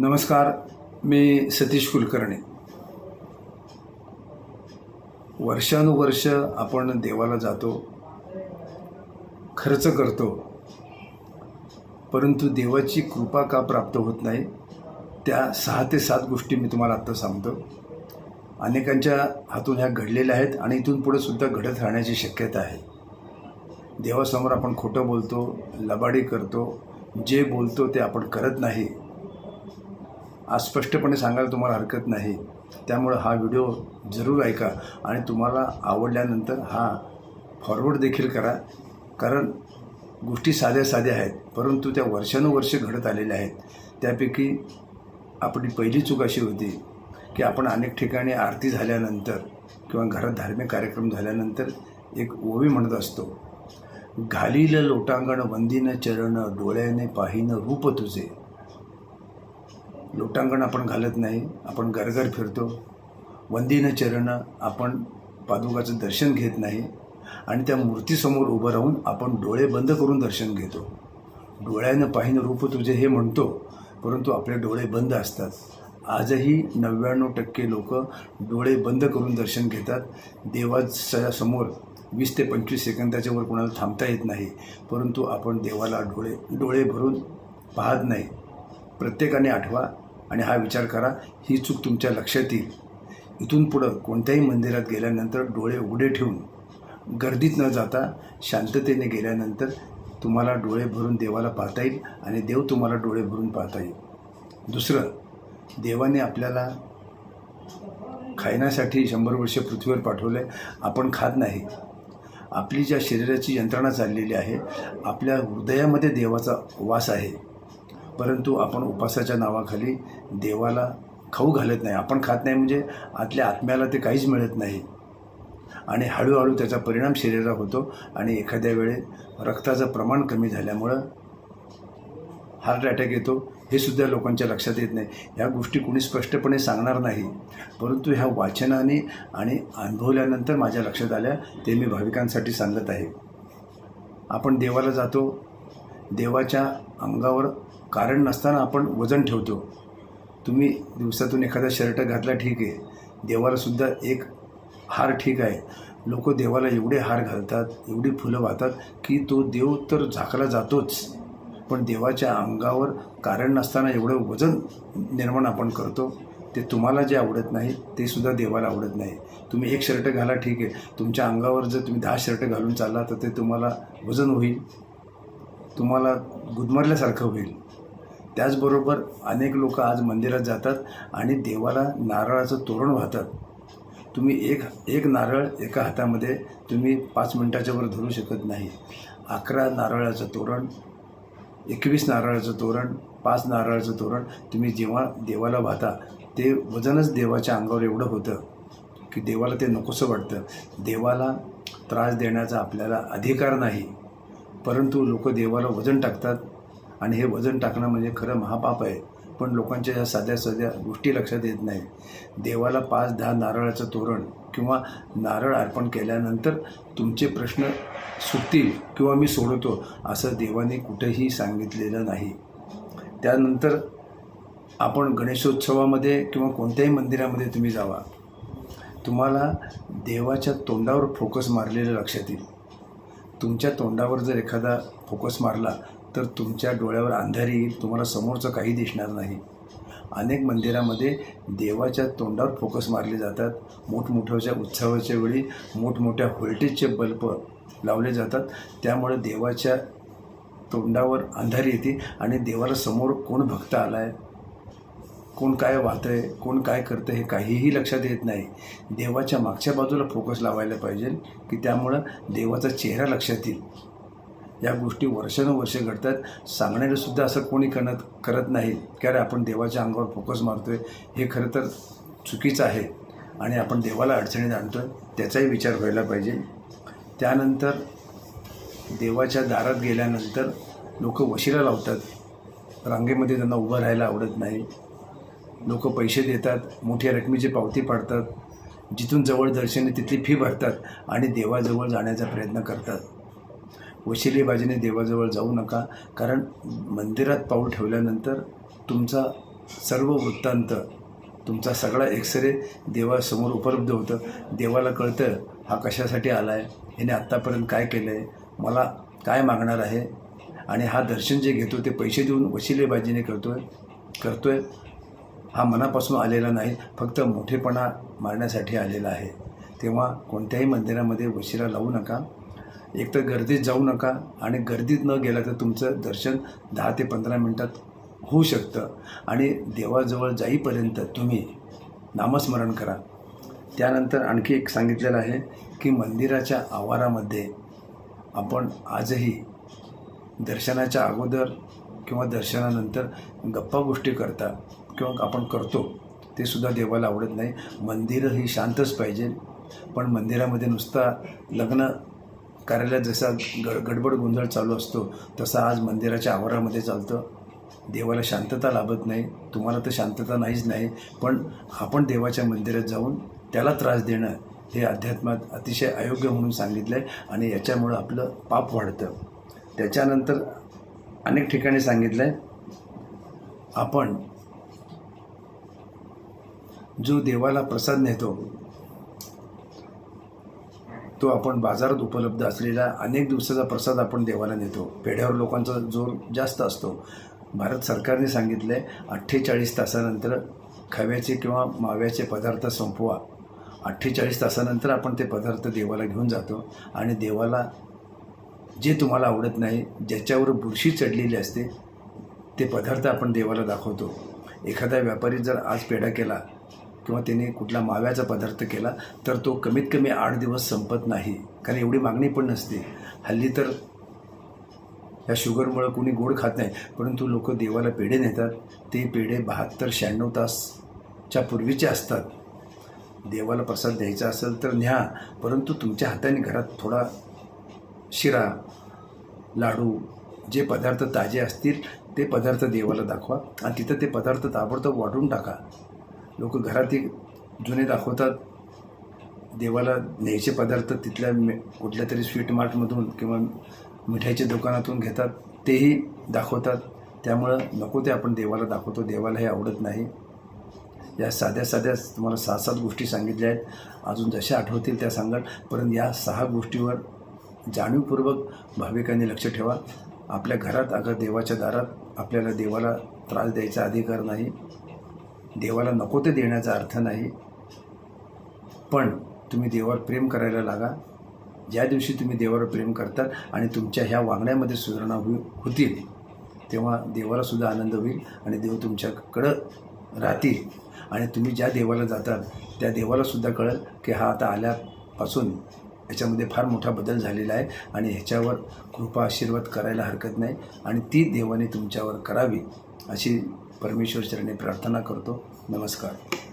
नमस्कार मी सतीश कुलकर्णी. वर्षानुवर्ष आपण देवाला जातो खर्च करतो परंतु देवाची कृपा का प्राप्त होत नाही त्या सहा ते सात गोष्टी मी तुम्हाला आत्ता सांगतो. अनेकांच्या हातून ह्या घडलेल्या आहेत आणि इथून पुढे सुद्धा घडत राहण्याची शक्यता आहे. देवासमोर आपण खोटं बोलतो लबाडी करतो जे बोलतो ते आपण करत नाही. आज स्पष्टपणे सांगायला तुम्हाला हरकत नाही. त्यामुळं हा व्हिडिओ जरूर ऐका आणि तुम्हाला आवडल्यानंतर हा फॉरवर्ड देखील करा. कारण गोष्टी साध्या साध्या आहेत परंतु त्या वर्षानुवर्ष घडत आलेल्या आहेत. त्यापैकी आपली पहिली चूक अशी होती की आपण अनेक ठिकाणी आरती झाल्यानंतर किंवा घरात धार्मिक कार्यक्रम झाल्यानंतर एक ओवी म्हणत असतो घालील लोटांगण वंदीनं चरण डोळ्याने पाहिनं रूप तुझे. लोटांगण आपण घालत नाही आपण गरगर फिरतो. वंदीनं चरण आपण पादुकाचं दर्शन घेत नाही आणि त्या मूर्तीसमोर उभं राहून आपण डोळे बंद करून दर्शन घेतो. डोळ्यानं पाहिन रूप तुझे हे म्हणतो परंतु आपले डोळे बंद असतात. आजही नव्याण्णव टक्के लोक डोळे बंद करून दर्शन घेतात. देवाच्या समोर वीस ते पंचवीस सेकंदाच्या वर कोणाला थांबता येत नाही परंतु आपण देवाला डोळे डोळे भरून पाहत नाही. प्रत्येकाने आठवा आणि हा विचार करा ही चूक तुमच्या लक्षात येईल. इथून पुढं कोणत्याही मंदिरात गेल्यानंतर डोळे उघडे ठेवून गर्दीत न जाता शांततेने गेल्यानंतर तुम्हाला डोळे भरून देवाला पाहता येईल आणि देव तुम्हाला डोळे भरून पाहता येईल. दुसरं देवाने आपल्याला खाण्यासाठी शंभर वर्ष पृथ्वीवर पाठवलं आहे आपण खात नाही. आपली ज्या शरीराची यंत्रणा चाललेली आहे आपल्या हृदयामध्ये देवाचा वास आहे. परंतु आपण उपासाच्या नावाखाली देवाला खाऊ घालत नाही. आपण खात नाही म्हणजे आतल्या आत्म्याला ते काहीच मिळत नाही. आणि हळूहळू त्याचा परिणाम शरीरावर होतो आणि एखाद्या वेळे रक्ताचं प्रमाण कमी झाल्यामुळं हार्ट अटॅक येतो हे सुद्धा लोकांच्या लक्षात येत नाही. ह्या गोष्टी कोणी स्पष्टपणे सांगणार नाही. परंतु ह्या वाचनाने आणि अनुभवल्यानंतर माझ्या लक्षात आल्या ते मी भाविकांसाठी सांगत आहे. आपण देवाला जातो देवाच्या अंगावर कारण नसताना आपण वजन ठेवतो. तुम्ही दिवसातून एखादा शर्ट घातला ठीक आहे. देवालासुद्धा एक हार ठीक आहे. लोक देवाला एवढे हार घालतात एवढी फुलं वाहतात की तो देव तर झाकला जातोच. पण देवाच्या अंगावर कारण नसताना एवढं वजन निर्माण आपण करतो ते तुम्हाला जे आवडत नाही ते सुद्धा देवाला आवडत नाही. तुम्ही एक शर्ट घाला ठीक आहे. तुमच्या अंगावर जर तुम्ही दहा शर्ट घालून चालला तर ते तुम्हाला वजन होईल. तुम्हाला गुदमरल्यासारखं होईल. त्याचबरोबर अनेक लोक आज मंदिरात जातात आणि देवाला नारळाचं तोरण वाहतात. तुम्ही एक एक नारळ एका हातामध्ये तुम्ही पाच मिनटाच्या वर धरू शकत नाही. अकरा नारळाचं तोरण एकवीस नारळाचं तोरण पाच नारळाचं तोरण तुम्ही जेव्हा देवाला वाहता ते वजनच देवाच्या अंगावर एवढं होतं की देवाला ते नकोसं वाटतं. देवाला त्रास देण्याचा आपल्याला अधिकार नाही. परंतु लोक देवाला वजन टाकतात आणि हे वजन टाकणं म्हणजे खरं महापाप आहे. पण लोकांच्या ह्या साध्या साध्या गोष्टी लक्षात येत नाही. देवाला पाच दहा नारळाचं तोरण किंवा नारळ अर्पण केल्यानंतर तुमचे प्रश्न सुटतील किंवा मी सोडवतो असं देवाने कुठेही सांगितलेलं नाही. त्यानंतर आपण गणेशोत्सवामध्ये किंवा कोणत्याही मंदिरामध्ये तुम्ही जावा. तुम्हाला देवाच्या तोंडावर फोकस मारलेलं लक्षात येईल. तुमच्या तोंडावर जर एखादा फोकस मारला तर तुमच्या डोळ्यावर अंधारी येईल तुम्हाला समोरचं काही दिसणार नाही. अनेक मंदिरामध्ये देवाच्या तोंडावर फोकस मारले जातात. मोठमोठ्याच्या उत्सवाच्या वेळी मोठमोठ्या व्होल्टेजचे बल्ब लावले जातात. त्यामुळे देवाच्या तोंडावर अंधारी येते आणि देवाला समोर कोण भक्त आला आहे कोण काय वाहतं आहे कोण काय करतं हे काहीही लक्षात येत नाही. देवाच्या मागच्या बाजूला फोकस लावायला पाहिजे की त्यामुळं देवाचा चेहरा लक्षात येईल. या गोष्टी वर्षानुवर्ष घडतात. सांगण्यालासुद्धा असं कोणी करत करत नाही की अरे आपण देवाच्या अंगावर फोकस मारतो आहे हे खरं तर चुकीचं आहे आणि आपण देवाला अडचणीत आणतो आहे त्याचाही विचार व्हायला पाहिजे. त्यानंतर देवाच्या दारात गेल्यानंतर लोक वशिला लावतात. रांगेमध्ये त्यांना उभं राहायला आवडत नाही. लोक पैसे देतात मोठ्या रकमेची पावती पाडतात जिथून जवळ दर्शन तिथली फी भरतात आणि देवाजवळ जाण्याचा प्रयत्न करतात. वशिलेबाजीने देवाजवळ जाऊ नका कारण मंदिरात पाऊल ठेवल्यानंतर तुमचा सर्व वृत्तांत तुमचा सगळा एक्सरे देवासमोर उपलब्ध होतं. देवाला कळतं हा कशासाठी आला आहे ह्याने आत्तापर्यंत काय केलं आहे मला काय मागणार आहे? आणि हा दर्शन जे घेतो ते पैसे देऊन वशिलेबाजीने करतो आहे करतो आहे हा मनापासून आलेला नाही फक्त मोठेपणा मारण्यासाठी आलेला आहे. तेव्हा कोणत्याही मंदिरामध्ये वशिरा लावू नका. एक तर गर्दीत जाऊ नका आणि गर्दीत न गेला तर तुमचं दर्शन दहा ते पंधरा मिनटात होऊ शकतं. आणि देवाजवळ जाईपर्यंत तुम्ही नामस्मरण करा. त्यानंतर आणखी एक सांगितलेलं आहे की मंदिराच्या आवारामध्ये आपण आजही दर्शनाच्या अगोदर किंवा दर्शनानंतर गप्पा गोष्टी करता. किंवा आपण करतो ते सुद्धा देवाला आवडत नाही. मंदिरं ही शांतच पाहिजे. पण मंदिरामध्ये नुसता लग्न कार्यालयात जसा ग गडबड गोंधळ चालू असतो तसा आज मंदिराच्या आवारामध्ये चालतं. देवाला शांतता लाभत नाही. तुम्हाला तर शांतता नाहीच नाही. पण आपण देवाच्या मंदिरात जाऊन त्याला त्रास देणं हे अध्यात्मात अतिशय अयोग्य म्हणून सांगितलं आहे आणि याच्यामुळं आपलं पाप वाढतं. त्याच्यानंतर अनेक ठिकाणी सांगितलं आहे आपण जो देवाला प्रसाद नेतो तो आपण बाजारात उपलब्ध असलेला अनेक दिवसाचा प्रसाद आपण देवाला नेतो. पेढ्यावर लोकांचा जोर जास्त असतो. भारत सरकारने सांगितलं आहे अठ्ठेचाळीस तासानंतर खव्याचे किंवा माव्याचे पदार्थ संपवा. अठ्ठेचाळीस तासानंतर आपण ते पदार्थ देवाला घेऊन जातो आणि देवाला जे तुम्हाला आवडत नाही ज्याच्यावर बुरशी चढलेली असते ते पदार्थ आपण देवाला दाखवतो. एखादा व्यापारी जर आज पेढा केला किंवा त्याने कुठला माव्याचा पदार्थ केला तर तो कमीत कमी आठ दिवस संपत नाही. कारण एवढी मागणी पण नसते. हल्ली तर या शुगरमुळं कोणी गोड खात नाही परंतु लोक देवाला पेढे नेतात. ते पेढे बहात्तर शहाण्णव तासच्या पूर्वीचे असतात. देवाला प्रसाद द्यायचा असेल तर न्या परंतु तुमच्या हाताने घरात थोडा शिरा लाडू जे पदार्थ ताजे असतील ते पदार्थ देवाला दाखवा. आणि तिथं ते पदार्थ ताबडतोब वाटून टाका. लोक घरातील जुने दाखवतात देवाला न्यायचे पदार्थ तिथल्या मे कुठल्या तरी स्वीट मार्टमधून किंवा मिठाईच्या दुकानातून घेतात तेही दाखवतात. त्यामुळं नको ते आपण देवाला दाखवतो देवाला हे आवडत नाही. या साध्या साध्या तुम्हाला सहा सात गोष्टी सांगितल्या आहेत. अजून जशा आठवतील त्या सांगाल. परंतु या सहा गोष्टीवर जाणीवपूर्वक भाविकांनी लक्ष ठेवा. आपल्या घरात अगं देवाच्या दारात आपल्याला देवाला त्रास द्यायचा अधिकार नाही. देवाला नको ते देण्याचा अर्थ नाही. पण तुम्ही देवावर प्रेम करायला लागा. ज्या दिवशी तुम्ही देवावर प्रेम करतात आणि तुमच्या ह्या वागण्यामध्ये सुधारणा होई होतील तेव्हा देवालासुद्धा आनंद होईल आणि देव तुमच्याकडं राहतील. आणि तुम्ही ज्या देवाला जातात त्या देवालासुद्धा कळेल की हा आता आल्यापासून याच्यामध्ये फार मोठा बदल झालेला आहे आणि ह्याच्यावर कृपा आशीर्वाद करायला हरकत नाही. आणि ती देवाने तुमच्यावर करावी अशी परमेश्वर चरणी प्रार्थना करतो. नमस्कार.